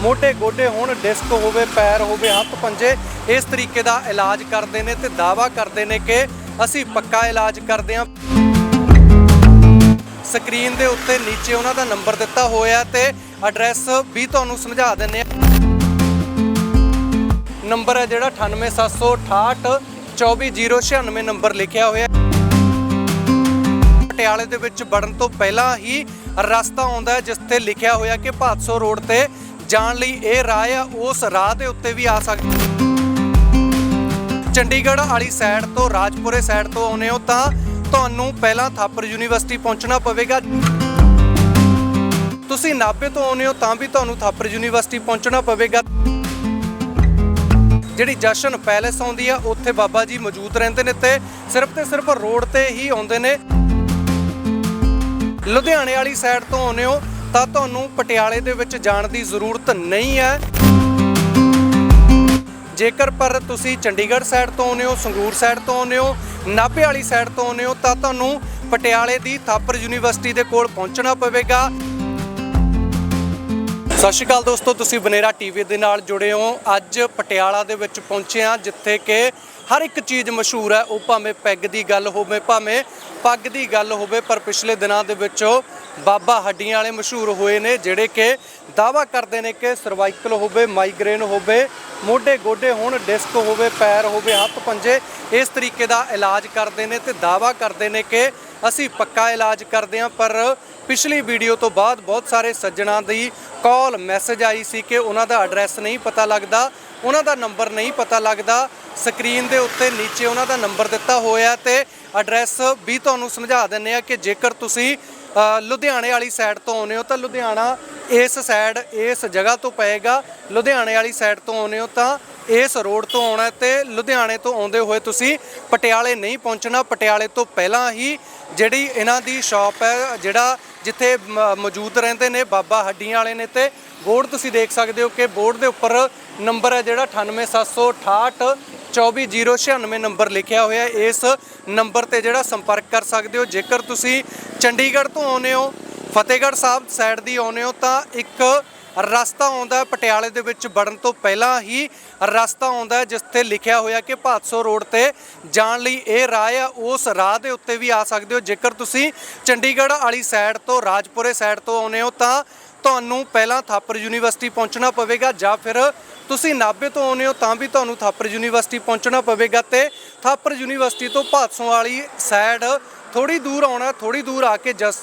ਮੋਢੇ ਗੋਡੇ ਹੋਣ, ਡਿਸਕ ਹੋਵੇ, ਪੈਰ ਹੋਵੇ, ਹੱਥ ਪੰਜੇ, ਇਸ ਤਰੀਕੇ ਦਾ ਇਲਾਜ ਕਰਦੇ ਨੇ ਤੇ ਦਾਵਾ ਕਰਦੇ ਨੇ ਕਿ ਅਸੀਂ ਪੱਕਾ ਇਲਾਜ ਕਰਦੇ ਹਾਂ। ਸਕਰੀਨ ਦੇ ਉੱਤੇ ਨੀਚੇ ਉਹਨਾਂ ਦਾ ਨੰਬਰ ਦਿੱਤਾ ਹੋਇਆ ਤੇ ਐਡਰੈਸ ਵੀ ਤੁਹਾਨੂੰ ਸਮਝਾ ਦਿੰਨੇ ਆ ਨੰਬਰ ਹੈ ਜਿਹੜਾ 98768 24096 ਨੰਬਰ ਲਿਖਿਆ ਹੋਇਆ ਪਟਿਆਲੇ ਦੇ ਵਿੱਚ ਵੜਨ ਤੋਂ ਪਹਿਲਾਂ ਹੀ ਰਸਤਾ ਆਉਂਦਾ ਜਿਸ ਤੇ ਲਿਖਿਆ ਹੋਇਆ ਕਿ ਭਾਦਸੋ ਰੋਡ ਤੇ ਜਾਣ ਲਈ ਇਹ ਰਾਹ ਆ, ਉਸ ਰਾਹ ਦੇ ਉੱਤੇ ਵੀ ਆ ਸਕਦੇ ਚੰਡੀਗੜ੍ਹ ਵਾਲੀ ਸਾਈਡ ਤੋਂ ਰਾਜਪੁਰੇ ਸਾਈਡ ਤੋਂ ਆਉਨੇ ਹੋ ਤਾਂ ਤੁਹਾਨੂੰ ਪਹਿਲਾਂ ਥਾਪਰ ਯੂਨੀਵਰਸਿਟੀ ਪਹੁੰਚਣਾ ਪਵੇਗਾ। ਤੁਸੀਂ ਨਾਭੇ ਤੋਂ ਆਉਨੇ ਹੋ ਤਾਂ ਵੀ ਤੁਹਾਨੂੰ ਥਾਪਰ ਯੂਨੀਵਰਸਿਟੀ ਪਹੁੰਚਣਾ ਪਵੇਗਾ। ਜਿਹੜੀ ਜਸ਼ਨ ਪੈਲੇਸ ਆਉਂਦੀ ਆ, ਉੱਥੇ ਬਾਬਾ ਜੀ ਮੌਜੂਦ ਰਹਿੰਦੇ ਨੇ ਤੇ ਸਿਰਫ ਤੇ ਸਿਰਫ ਰੋਡ ਤੇ ਹੀ ਆਉਂਦੇ ਨੇ। ਲੁਧਿਆਣੇ ਵਾਲੀ ਸਾਈਡ ਤੋਂ ਆਉਨੇ ਹੋ ਤਾਂ ਤੁਹਾਨੂੰ ਪਟਿਆਲੇ ਦੇ ਵਿੱਚ ਜਾਣ ਦੀ ਜ਼ਰੂਰਤ ਨਹੀਂ ਹੈ। ਜੇਕਰ ਪਰ ਤੁਸੀਂ ਚੰਡੀਗੜ੍ਹ ਸਾਈਡ ਤੋਂ ਆਉਂਦੇ ਹੋ, ਸੰਗਰੂਰ ਸਾਈਡ ਤੋਂ ਆਉਂਦੇ ਹੋ, ਨਾਭੇ ਵਾਲੀ ਸਾਈਡ ਤੋਂ ਆਉਂਦੇ ਹੋ, ਤਾਂ ਤੁਹਾਨੂੰ ਪਟਿਆਲੇ ਦੀ ਥਾਪਰ ਯੂਨੀਵਰਸਿਟੀ ਦੇ ਕੋਲ ਪਹੁੰਚਣਾ ਪਵੇਗਾ। ਸਤਿ ਸ਼੍ਰੀ ਅਕਾਲ ਦੋਸਤੋ, ਤੁਸੀਂ ਬਨੇਰਾ ਟੀਵੀ ਦੇ ਨਾਲ ਜੁੜੇ ਹੋ। ਅੱਜ ਪਟਿਆਲਾ ਦੇ ਵਿੱਚ ਪਹੁੰਚੇ ਹਾਂ, ਜਿੱਥੇ ਕਿ ਹਰ ਇੱਕ ਚੀਜ਼ ਮਸ਼ਹੂਰ ਹੈ। ਉਹ ਭਾਵੇਂ ਪੈਗ ਦੀ ਗੱਲ ਹੋਵੇ, ਭਾਵੇਂ ਪੱਗ ਦੀ ਗੱਲ ਹੋਵੇ, ਪਰ ਪਿਛਲੇ ਦਿਨਾਂ ਦੇ ਵਿੱਚ ਬਾਬਾ ਹੱਡੀਆਂ ਵਾਲੇ ਮਸ਼ਹੂਰ ਹੋਏ ਨੇ, ਜਿਹੜੇ ਕਿ ਦਾਵਾ ਕਰਦੇ ਨੇ ਕਿ ਸਰਵਾਈਕਲ ਹੋਵੇ ਮਾਈਗ੍ਰੇਨ ਹੋਵੇ, ਮੋਢੇ ਗੋਡੇ ਹੋਣ ਡਿਸਕ ਹੋਵੇ, ਪੈਰ ਹੋਵੇ, ਹੱਥ ਪੰਜੇ, ਇਸ ਤਰੀਕੇ ਦਾ ਇਲਾਜ ਕਰਦੇ ਨੇ ਤੇ ਦਾਵਾ ਕਰਦੇ ਨੇ ਕਿ ਅਸੀਂ ਪੱਕਾ ਇਲਾਜ ਕਰਦੇ ਹਾਂ, ਪਰ ਪਿਛਲੀ ਵੀਡੀਓ ਤੋਂ ਬਾਅਦ ਬਹੁਤ ਸਾਰੇ ਸੱਜਣਾ ਦੀ ਕਾਲ ਮੈਸੇਜ ਆਈ ਸੀ ਕਿ ਉਹਨਾਂ ਦਾ ਐਡਰੈਸ ਨਹੀਂ ਪਤਾ ਲੱਗਦਾ, ਉਹਨਾਂ ਦਾ ਨੰਬਰ ਨਹੀਂ ਪਤਾ ਲੱਗਦਾ। ਸਕਰੀਨ ਦੇ ਉੱਤੇ ਨੀਚੇ ਉਹਨਾਂ ਦਾ ਨੰਬਰ ਦਿੱਤਾ ਹੋਇਆ ਤੇ ਐਡਰੈਸ ਵੀ ਤੁਹਾਨੂੰ ਸਮਝਾ ਦਿੰਨੇ ਆ ਕਿ ਜੇਕਰ ਤੁਸੀਂ ਲੁਧਿਆਣੇ ਵਾਲੀ ਸਾਈਡ ਤੋਂ ਆਉਨੇ ਹੋ ਤਾਂ ਲੁਧਿਆਣਾ ਇਸ ਸਾਈਡ ਇਸ ਜਗ੍ਹਾ ਤੋਂ ਪਏਗਾ। ਲੁਧਿਆਣੇ ਵਾਲੀ ਸਾਈਡ ਤੋਂ ਆਉਨੇ ਹੋ ਤਾਂ ਇਸ ਰੋਡ ਤੋਂ ਆਉਣਾ ਹੈ ਤੇ ਲੁਧਿਆਣੇ ਤੋਂ ਆਉਂਦੇ ਹੋਏ ਤੁਸੀਂ ਪਟਿਆਲੇ ਨਹੀਂ ਪਹੁੰਚਣਾ। ਪਟਿਆਲੇ ਤੋਂ ਪਹਿਲਾਂ ਹੀ ਜਿਹੜੀ ਇਹਨਾਂ ਦੀ ਸ਼ਾਪ ਹੈ, ਜਿਹੜਾ ਜਿੱਥੇ ਮ- ਮੌਜੂਦ ਰਹਿੰਦੇ ਨੇ, ਬਾਬਾ ਹੱਡੀਆਂ ਵਾਲੇ ਨੇ ਤੇ ਬੋਰਡ ਤੁਸੀਂ ਦੇਖ ਸਕਦੇ ਹੋ ਕਿ ਬੋਰਡ ਦੇ ਉੱਪਰ ਨੰਬਰ ਹੈ ਜਿਹੜਾ 98768 24096 ਨੰਬਰ ਲਿਖਿਆ ਹੋਇਆ ਇਸ ਨੰਬਰ ਤੇ ਜਿਹੜਾ ਸੰਪਰਕ ਕਰ ਸਕਦੇ ਹੋ। ਜੇਕਰ ਤੁਸੀਂ ਚੰਡੀਗੜ੍ਹ ਤੋਂ ਆਉਨੇ ਹੋ ਫਤਿਹਗੜ੍ਹ ਸਾਹਿਬ ਸਾਈਡ ਦੀ ਆਉਨੇ ਹੋ ਤਾਂ ਇੱਕ ਰਸਤਾ ਆਉਂਦਾ ਪਟਿਆਲੇ ਦੇ ਵਿੱਚ ਵੜਨ ਤੋਂ ਪਹਿਲਾਂ ਹੀ ਰਸਤਾ ਆਉਂਦਾ ਹੈ, ਜਿਸ ਤੇ ਲਿਖਿਆ ਹੋਇਆ ਕਿ ਭਾਦਸੋ ਰੋਡ ਤੇ ਜਾਣ ਲਈ ਇਹ ਰਾਹ ਆ, ਉਸ ਰਾਹ ਦੇ ਉੱਤੇ ਵੀ ਆ ਸਕਦੇ ਹੋ। ਜੇਕਰ ਤੁਸੀਂ ਚੰਡੀਗੜ੍ਹ ਵਾਲੀ ਸਾਈਡ ਤੋਂ ਰਾਜਪੁਰੇ ਸਾਈਡ ਤੋਂ ਆਉਨੇ ਹੋ ਤਾਂ ਤੁਹਾਨੂੰ ਪਹਿਲਾਂ ਥਾਪਰ ਯੂਨੀਵਰਸਿਟੀ ਪਹੁੰਚਣਾ ਪਵੇਗਾ ਜਾਂ ਫਿਰ ਤੁਸੀਂ ਨਾਭੇ ਤੋਂ ਆਉਨੇ ਹੋ ਤਾਂ ਵੀ ਤੁਹਾਨੂੰ ਥਾਪਰ ਯੂਨੀਵਰਸਿਟੀ ਪਹੁੰਚਣਾ ਪਵੇਗਾ ਤੇ ਥਾਪਰ ਯੂਨੀਵਰਸਿਟੀ ਤੋਂ ਭਾਦਸੋਂ ਵਾਲੀ ਸਾਈਡ ਥੋੜੀ ਦੂਰ ਆਉਣਾ ਥੋੜੀ ਦੂਰ ਆ ਕੇ ਜਸ,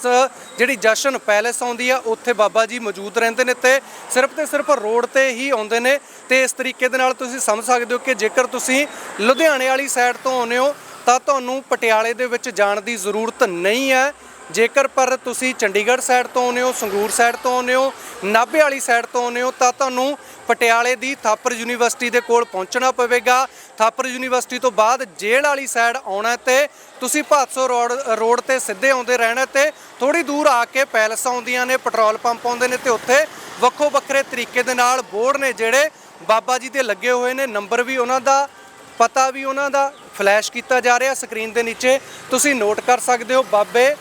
ਜਿਹੜੀ ਜਸ਼ਨ ਪੈਲੇਸ ਆਉਂਦੀ ਆ, ਉੱਥੇ ਬਾਬਾ ਜੀ ਮੌਜੂਦ ਰਹਿੰਦੇ ਨੇ ਤੇ ਸਿਰਫ ਤੇ ਸਿਰਫ ਰੋਡ ਤੇ ਹੀ ਆਉਂਦੇ ਨੇ ਤੇ ਇਸ ਤਰੀਕੇ ਦੇ ਨਾਲ ਤੁਸੀਂ ਸਮਝ ਸਕਦੇ ਹੋ ਕਿ ਜੇਕਰ ਤੁਸੀਂ ਲੁਧਿਆਣੇ ਵਾਲੀ ਸਾਈਡ ਤੋਂ ਆਉਂਦੇ ਹੋ, ਤਾਂ ਤੁਹਾਨੂੰ ਪਟਿਆਲੇ ਦੇ ਵਿੱਚ ਜਾਣ ਦੀ ਜ਼ਰੂਰਤ ਨਹੀਂ ਹੈ। ਜੇਕਰ ਪਰ ਤੁਸੀਂ ਚੰਡੀਗੜ੍ਹ ਸਾਈਡ ਤੋਂ ਆਉਂਦੇ ਹੋ, ਸੰਗਰੂਰ ਸਾਈਡ ਤੋਂ ਆਉਂਦੇ ਹੋ, ਨਾਭੇ ਵਾਲੀ ਸਾਈਡ ਤੋਂ ਆਉਂਦੇ ਹੋ, ਤਾਂ ਤੁਹਾਨੂੰ ਪਟਿਆਲੇ ਦੀ ਥਾਪਰ ਯੂਨੀਵਰਸਿਟੀ ਦੇ ਕੋਲ ਪਹੁੰਚਣਾ ਪਵੇਗਾ। ਥਾਪਰ ਯੂਨੀਵਰਸਿਟੀ ਤੋਂ ਬਾਅਦ ਜੇਲ੍ਹ ਵਾਲੀ ਸਾਈਡ ਆਉਣਾ ਹੈ ਤੇ ਤੁਸੀਂ ਭਾਦਸੋ ਰੋਡ ਰੋਡ ਤੇ ਸਿੱਧੇ ਆਉਂਦੇ ਰਹਿਣਾ ਤੇ ਥੋੜੀ ਦੂਰ ਆ ਕੇ ਪੈਲਸ ਆਉਂਦੀਆਂ ਨੇ, ਪੈਟਰੋਲ ਪੰਪ ਆਉਂਦੇ ਨੇ ਤੇ ਉੱਥੇ ਵੱਖੋ ਵੱਖਰੇ ਤਰੀਕੇ ਦੇ ਨਾਲ ਬੋਰਡ ਨੇ ਜਿਹੜੇ ਬਾਬਾ ਜੀ ਦੇ ਲੱਗੇ ਹੋਏ ਨੇ, ਨੰਬਰ ਵੀ ਉਹਨਾਂ ਦਾ, ਪਤਾ ਵੀ ਉਹਨਾਂ ਦਾ, ਫਲੈਸ਼ ਕੀਤਾ ਜਾ ਰਿਹਾ ਸਕਰੀਨ ਦੇ ਨੀਚੇ। ਤੁਸੀਂ ਨੋਟ ਕਰ ਸਕਦੇ ਹੋ, ਬਾਬੇ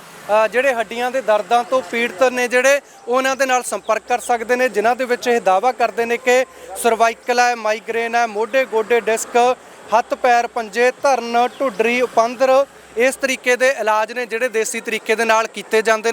ਜਿਹੜੇ ਹੱਡੀਆਂ ਦੇ ਦਰਦਾਂ ਤੋਂ ਪੀੜਤ ਨੇ ਜਿਹੜੇ, ਉਹਨਾਂ ਦੇ ਨਾਲ ਸੰਪਰਕ ਕਰ ਸਕਦੇ ਨੇ, ਜਿਨ੍ਹਾਂ ਦੇ ਵਿੱਚ ਇਹ ਦਾਵਾ ਕਰਦੇ ਨੇ ਕਿ ਸਰਵਾਈਕਲ ਹੈ, ਮਾਈਗ੍ਰੇਨ ਹੈ, ਮੋਢੇ ਗੋਡੇ ਡਿਸਕ, ਹੱਥ ਪੈਰ ਪੰਜੇ, ਧਰਨ, ਢੁੱਡਰੀ, ਉਪੰਦਰ, ਇਸ ਤਰੀਕੇ ਦੇ ਇਲਾਜ ਨੇ ਜਿਹੜੇ ਦੇਸੀ ਤਰੀਕੇ ਦੇ ਨਾਲ ਕੀਤੇ ਜਾਂਦੇ ਨੇ।